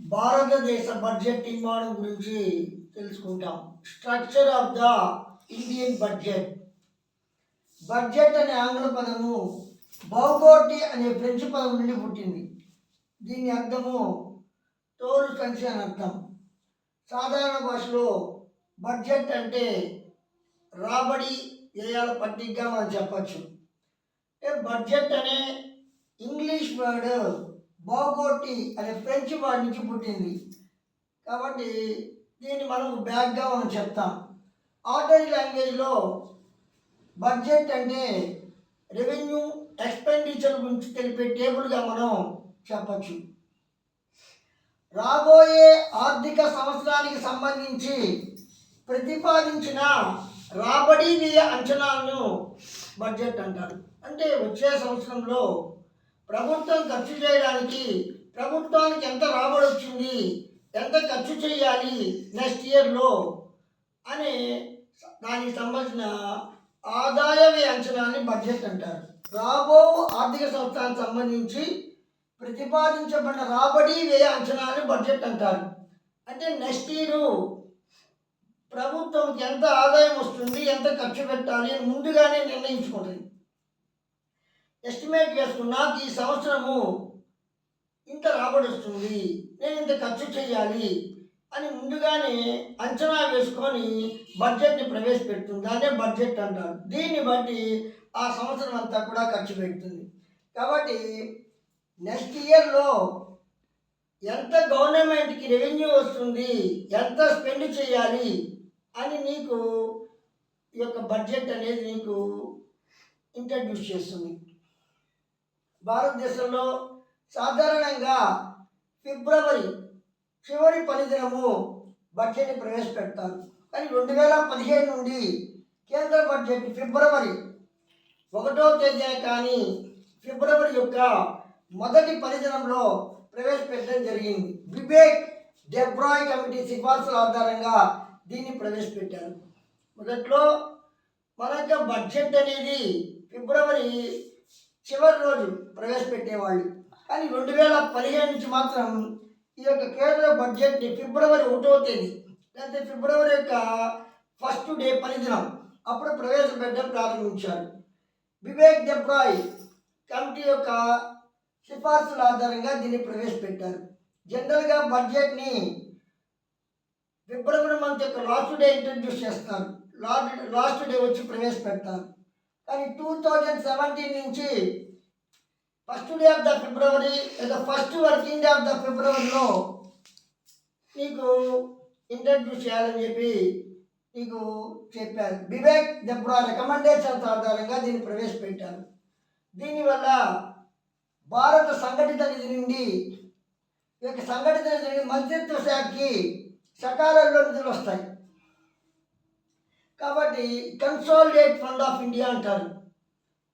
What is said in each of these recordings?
భారతదేశ బడ్జెట్ నిర్మాణం గురించి తెలుసుకుంటాం. Structure of the Indian budget budget అనే ఆంగ్ల పదము బౌగోటి అనే ఫ్రెంచ్ పదం నుండి పుట్టింది. దీని అర్థము తోలు సంచి అని అర్థం. సాధారణ భాషలో బడ్జెట్ అంటే రాబడి వ్యయాల పట్టికగా మనం చెప్పచ్చు. బడ్జెట్ అనే ఇంగ్లీష్ వర్డ్ బోగోటి అనే ఫ్రెంచ్ వాడి నుంచి పుట్టింది. కాబట్టి దీన్ని మనం బ్యాగ్గా మనం చెప్తాం. ఆర్డరీ లాంగ్వేజ్లో బడ్జెట్ అంటే రెవెన్యూ ఎక్స్పెండిచర్ గురించి తెలిపే టేబుల్గా మనం చెప్పచ్చు. రాబోయే ఆర్థిక సంవత్సరానికి సంబంధించి ప్రతిపాదించిన రాబడి వ్యయ అంచనాలను బడ్జెట్ అంటారు. అంటే వచ్చే సంవత్సరంలో ప్రభుత్వం ఖర్చు చేయడానికి ప్రభుత్వానికి ఎంత రాబడి వచ్చింది ఎంత ఖర్చు చేయాలి నెక్స్ట్ ఇయర్లో అనే దానికి సంబంధించిన ఆదాయ అంచనాన్ని బడ్జెట్ అంటారు. రాబో ఆర్థిక సంవత్సరానికి సంబంధించి ప్రతిపాదించబడిన రాబడి వ్యయ అంచనాన్ని బడ్జెట్ అంటారు. అంటే నెక్స్ట్ ఇయర్ ప్రభుత్వంకి ఎంత ఆదాయం వస్తుంది ఎంత ఖర్చు పెట్టాలి ముందుగానే నిర్ణయించుకుంటుంది. ఎస్టిమేట్ చేసుకున్నా ఈ సంవత్సరము ఇంత రాబడి వస్తుంది నేను ఇంత ఖర్చు చేయాలి అని ముందుగానే అంచనా వేసుకొని బడ్జెట్ని ప్రవేశపెడుతుంది. అదే బడ్జెట్ అంటారు. దీన్ని బట్టి ఆ సంవత్సరం అంతా కూడా ఖర్చు పెడుతుంది. కాబట్టి నెక్స్ట్ ఇయర్లో ఎంత గవర్నమెంట్కి రెవెన్యూ వస్తుంది ఎంత స్పెండ్ చేయాలి అని నీకు ఈ యొక్క బడ్జెట్ అనేది నీకు ఇంట్రడ్యూస్ చేస్తుంది. భారతదేశంలో సాధారణంగా ఫిబ్రవరి చివరి పనిదినము బడ్జెట్ని ప్రవేశపెడతారు. కానీ రెండు వేల పదిహేను నుండి కేంద్ర బడ్జెట్ ఫిబ్రవరి ఒకటో తేదీన కానీ ఫిబ్రవరి యొక్క మొదటి పనిదినంలో ప్రవేశపెట్టడం జరిగింది. వివేక్ డెబ్రాయ్ కమిటీ సిఫార్సుల ఆధారంగా దీన్ని ప్రవేశపెట్టారు. మొదట్లో మన యొక్క బడ్జెట్ అనేది ఫిబ్రవరి చివరి రోజు ప్రవేశపెట్టేవాళ్ళు. కానీ రెండు వేల పదిహేను నుంచి మాత్రం ఈ యొక్క కేంద్ర బడ్జెట్ని ఫిబ్రవరి ఒకటో తేదీ లేకపోతే ఫిబ్రవరి యొక్క ఫస్ట్ డే పనిదినం అప్పుడు ప్రవేశపెట్టడం ప్రారంభించారు. వివేక్ దెబ్రాయ్ కమిటీ యొక్క సిఫార్సుల ఆధారంగా దీన్ని ప్రవేశపెట్టారు. జనరల్గా బడ్జెట్ని ఫిబ్రవరి మంత్ యొక్క లాస్ట్ డే ఇంట్రడ్యూస్ చేస్తారు. లాస్ట్ లాస్ట్ డే వచ్చి ప్రవేశపెడతారు. కానీ టూ థౌజండ్ సెవెంటీన్ నుంచి first day of the February లేదా first working day of the ఫిబ్రవరిలో నీకు ఇంట్రడ్యూస్ చేయాలని చెప్పి నీకు చెప్పారు. వివేక్ దెబ్రా రికమెండేషన్స్ ఆధారంగా దీన్ని ప్రవేశపెట్టారు. దీనివల్ల భారత సంఘటిత నిధి నుండి ఈ యొక్క సంఘటిత నిధి నుండి మంత్రిత్వ శాఖకి సకాలంలో నిధులు వస్తాయి. కాబట్టి కన్సాలిడేట్ ఫండ్ ఆఫ్ ఇండియా అంటారు.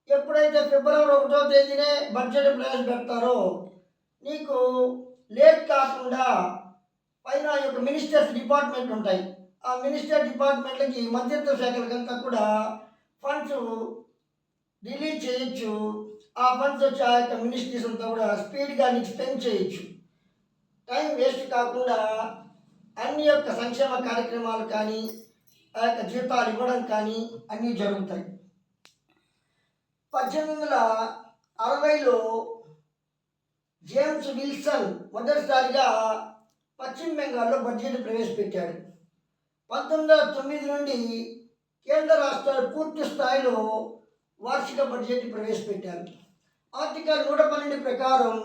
ఎప్పుడైతే ఫిబ్రవరి ఒకటో తేదీనే బడ్జెట్ ప్రవేశపెడతారో నీకు లేట్ కాకుండా పైన యొక్క మినిస్టర్స్ డిపార్ట్మెంట్ ఉంటాయి. ఆ మినిస్టర్ డిపార్ట్మెంట్లకి మంత్రిత్వ శాఖలకంతా కూడా ఫండ్స్ రిలీజ్ చేయొచ్చు. ఆ ఫండ్స్ వచ్చి ఆ యొక్క మినిస్ట్రీస్ అంతా కూడా స్పీడ్గా నీకు స్పెండ్ చేయొచ్చు. టైం వేస్ట్ కాకుండా అన్ని యొక్క సంక్షేమ కార్యక్రమాలు కానీ ఆ యొక్క జీతాలు ఇవ్వడం కానీ అన్నీ జరుగుతాయి. పద్దెనిమిది వందల అరవైలో జేమ్స్ విల్సన్ మొదటిసారిగా పశ్చిమ బెంగాల్లో బడ్జెట్ ప్రవేశపెట్టాడు. పంతొమ్మిది వందల తొమ్మిది నుండి కేంద్ర రాష్ట్రాలు పూర్తి స్థాయిలో వార్షిక బడ్జెట్ ప్రవేశపెట్టారు. ఆర్టికల్ నూట పన్నెండు ప్రకారం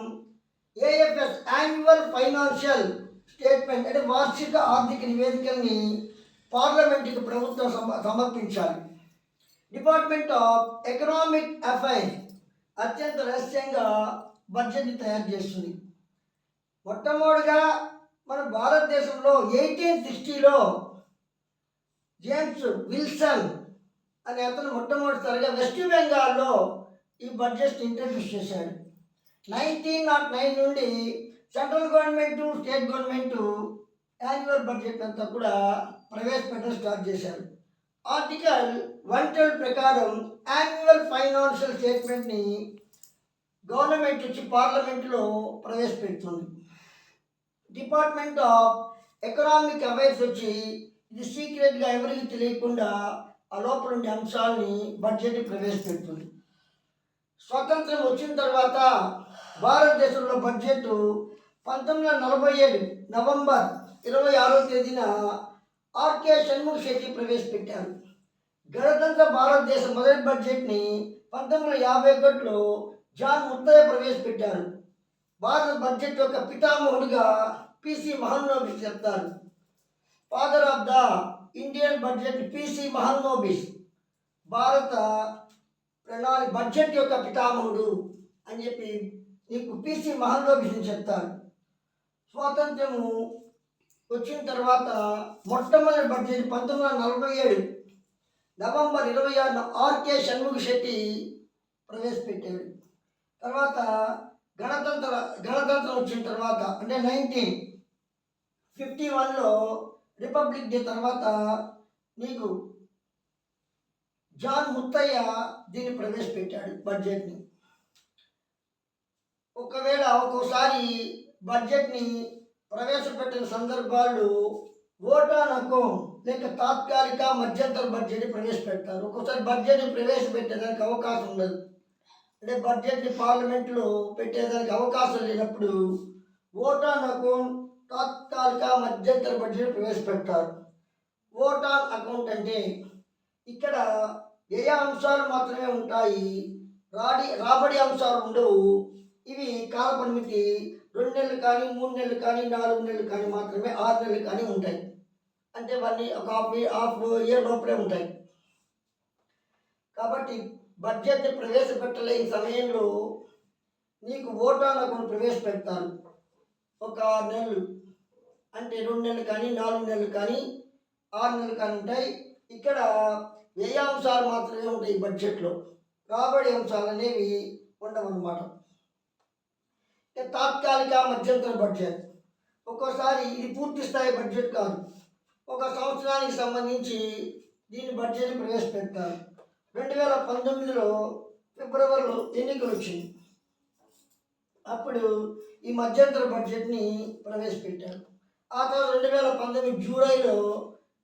ఏఎఫ్ఎస్ యాన్యువల్ ఫైనాన్షియల్ స్టేట్మెంట్ అంటే వార్షిక ఆర్థిక నివేదికల్ని పార్లమెంటుకి ప్రభుత్వం సమ సమర్పించాలి. డిపార్ట్మెంట్ ఆఫ్ ఎకనామిక్ అఫైర్స్ అత్యంత రహస్యంగా బడ్జెట్ని తయారు చేస్తుంది. మొట్టమొదటిగా మన భారతదేశంలో ఎయిటీన్ సిక్స్టీలో జేమ్స్ విల్సన్ అనే అతను మొట్టమొదటిసారిగా వెస్ట్ బెంగాల్లో ఈ బడ్జెట్ ఇంట్రడ్యూస్ చేశాడు. నైన్టీన్ నాట్ నైన్ నుండి central government state government annual budget అంతా కూడా ప్రవేశపెట్టడం స్టార్ట్ చేశారు. ఆర్టికల్ వన్ ట్వెల్వ్ ప్రకారం యాన్యువల్ ఫైనాన్షియల్ స్టేట్మెంట్ని గవర్నమెంట్ వచ్చి పార్లమెంట్లో ప్రవేశపెడుతుంది డిపార్ట్మెంట్ ఆఫ్ ఎకనామిక్ అఫైర్స్ వచ్చి ఇది సీక్రెట్గా ఎవరికి తెలియకుండా ఆ లోపల ఉండే అంశాలని బడ్జెట్ ప్రవేశపెడుతుంది స్వాతంత్రం వచ్చిన తర్వాత భారతదేశంలో బడ్జెట్ పంతొమ్మిది వందల నలభై ఏడు నవంబర్ ఇరవై ఆరో తేదీన ఆర్కే షణ్ముఖ శెట్టి ప్రవేశపెట్టారు. గణతంత్ర భారతదేశ మొదటి బడ్జెట్ని పంతొమ్మిది వందల యాభై ఒకటిలో జాన్ ముత్తయ్య ప్రవేశపెట్టారు. భారత బడ్జెట్ యొక్క పితామహుడిగా పిసి మహన్నోబిస్ చెప్తారు. Father of the Indian budget P C Mahalanobis భారత ప్రణాళిక బడ్జెట్ యొక్క పితామహుడు అని చెప్పి నీకు పిసి మహన్నోబిస్ని చెప్తారు. స్వాతంత్రము వచ్చిన తర్వాత మొట్టమొదటి బడ్జెట్ పంతొమ్మిది వందల నలభై ఏడు నవంబర్ ఇరవై ఆరున ఆర్కే షణ్ముఖ శెట్టి ప్రవేశపెట్టాడు. తర్వాత గణతంత్ర గణతంత్రం వచ్చిన తర్వాత అంటే నైన్టీన్ ఫిఫ్టీ వన్లో రిపబ్లిక్ డే తర్వాత నీకు జాన్ ముత్తయ్య దీన్ని ప్రవేశపెట్టాడు బడ్జెట్ని. ఒకవేళ ఒక్కోసారి బడ్జెట్ని ప్రవేశపెట్టిన సందర్భాలు ఓటాన్ అకౌంట్ లేక తాత్కాలిక మధ్యంతర బడ్జెట్ ప్రవేశపెడతారు. ఒక్కోసారి బడ్జెట్ని ప్రవేశపెట్టేదానికి అవకాశం ఉండదు. అంటే బడ్జెట్ని పార్లమెంట్లో పెట్టేదానికి అవకాశం లేనప్పుడు ఓటాన్ అకౌంట్ తాత్కాలిక మధ్యంతర బడ్జెట్ ప్రవేశపెడతారు. ఓటాన్ అకౌంట్ అంటే ఇక్కడ వ్యయ అంశాలు మాత్రమే ఉంటాయి. రాడి రాబడి అంశాలు ఉండవు. ఇవి కాల పరిమితి రెండు నెలలు కానీ మూడు నెలలు కానీ నాలుగు నెలలు కానీ మాత్రమే ఆరు నెలలు కానీ ఉంటాయి. అంటే ఇవన్నీ ఒక హాఫ్ హాఫ్ ఇయర్ లోపలే ఉంటాయి. కాబట్టి బడ్జెట్ ప్రవేశపెట్టలేని సమయంలో నీకు ఓటాన్ అకౌంట్ ప్రవేశపెడతారు. ఒక ఆరు నెలలు అంటే రెండు నెలలు కానీ నాలుగు నెలలు కానీ ఆరు నెలలు కానీ ఉంటాయి. ఇక్కడ వ్యయాంశాలు మాత్రమే ఉంటాయి బడ్జెట్లో. రాబడి అంశాలు అనేవి ఉండవన్నమాట. తాత్కాలిక మధ్యంతర బడ్జెట్ ఒక్కోసారి ఇది పూర్తి స్థాయి బడ్జెట్ కాదు. ఒక సంవత్సరానికి సంబంధించి దీని బడ్జెట్ ప్రవేశపెడతారు రెండు వేల పంతొమ్మిదిలో ఫిబ్రవరిలో ఎన్నికలు వచ్చింది. అప్పుడు ఈ మధ్యంతర బడ్జెట్ని ప్రవేశపెట్టారు. ఆ తర్వాత రెండు వేల పంతొమ్మిది జూలైలో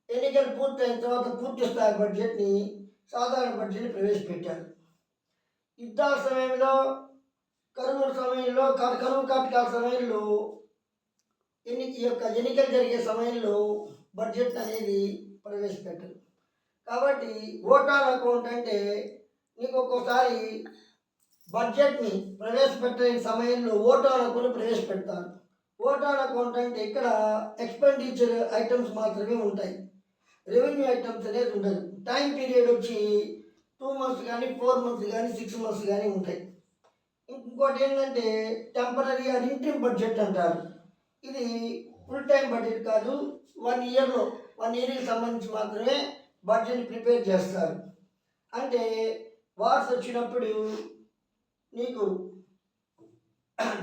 ఎన్నికలు పూర్తయిన తర్వాత పూర్తి స్థాయి బడ్జెట్ని సాధారణ బడ్జెట్ని ప్రవేశపెట్టారు. యుద్ధాల సమయంలో కరువు సమయంలో కరువు కాటకాల సమయంలో ఎన్ని ఈ యొక్క ఎన్నికలు జరిగే సమయంలో బడ్జెట్ అనేది ప్రవేశపెట్టరు కాబట్టి ఓటాల్ అకౌంట్ అంటే నీకు ఒక్కోసారి బడ్జెట్ని ప్రవేశపెట్టలేని సమయంలో ఓటాన్ అకౌంట్ ప్రవేశపెడతారు. ఓటాల్ అకౌంట్ అంటే ఇక్కడ ఎక్స్పెండిచర్ ఐటమ్స్ మాత్రమే ఉంటాయి. రెవెన్యూ ఐటమ్స్ అనేది ఉండదు. టైం పీరియడ్ వచ్చి టూ మంత్స్ కానీ ఫోర్ మంత్స్ కానీ సిక్స్ మంత్స్ కానీ ఉంటాయి. ఇంకోటి ఏంటంటే టెంపరీ అది ఇంట్రీమ్ బడ్జెట్ అంటారు. ఇది ఫుల్ టైం బడ్జెట్ కాదు వన్ ఇయర్లో వన్ ఇయర్కి సంబంధించి మాత్రమే బడ్జెట్ ప్రిపేర్ చేస్తారు. అంటే వార్స్ వచ్చినప్పుడు నీకు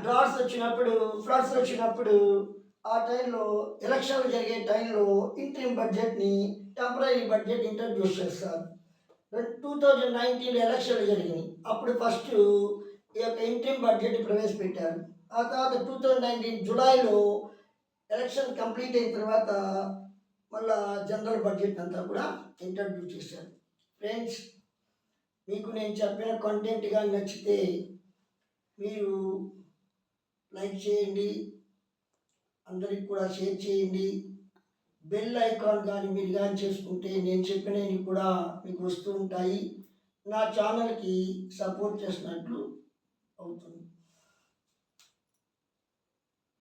డ్రాట్స్ వచ్చినప్పుడు ఫ్లడ్స్ వచ్చినప్పుడు ఆ టైంలో ఎలక్షన్లు జరిగే టైంలో ఇంట్రీమ్ బడ్జెట్ని టెంపరీ బడ్జెట్ ఇంట్రడ్యూస్ చేస్తారు. టూ థౌజండ్ నైన్టీన్ ఎలక్షన్లు జరిగినాయి. అప్పుడు ఫస్ట్ ఈ యొక్క ఇంట్రీమ్ బడ్జెట్ ప్రవేశపెట్టారు. ఆ తర్వాత టూ థౌజండ్ నైన్టీన్ జూలైలో ఎలక్షన్ కంప్లీట్ అయిన తర్వాత మళ్ళా జనరల్ బడ్జెట్ అంతా కూడా ఇంట్రడ్యూస్ చేశారు. ఫ్రెండ్స్ మీకు నేను చెప్పిన కంటెంట్ కానీ నచ్చితే మీరు లైక్ చేయండి. అందరికి కూడా షేర్ చేయండి. బెల్ ఐకాన్ కానీ మీరు కానీ చేసుకుంటే నేను చెప్పినవి కూడా మీకు వస్తూ ఉంటాయి. నా ఛానల్కి సపోర్ట్ చేసినట్లు open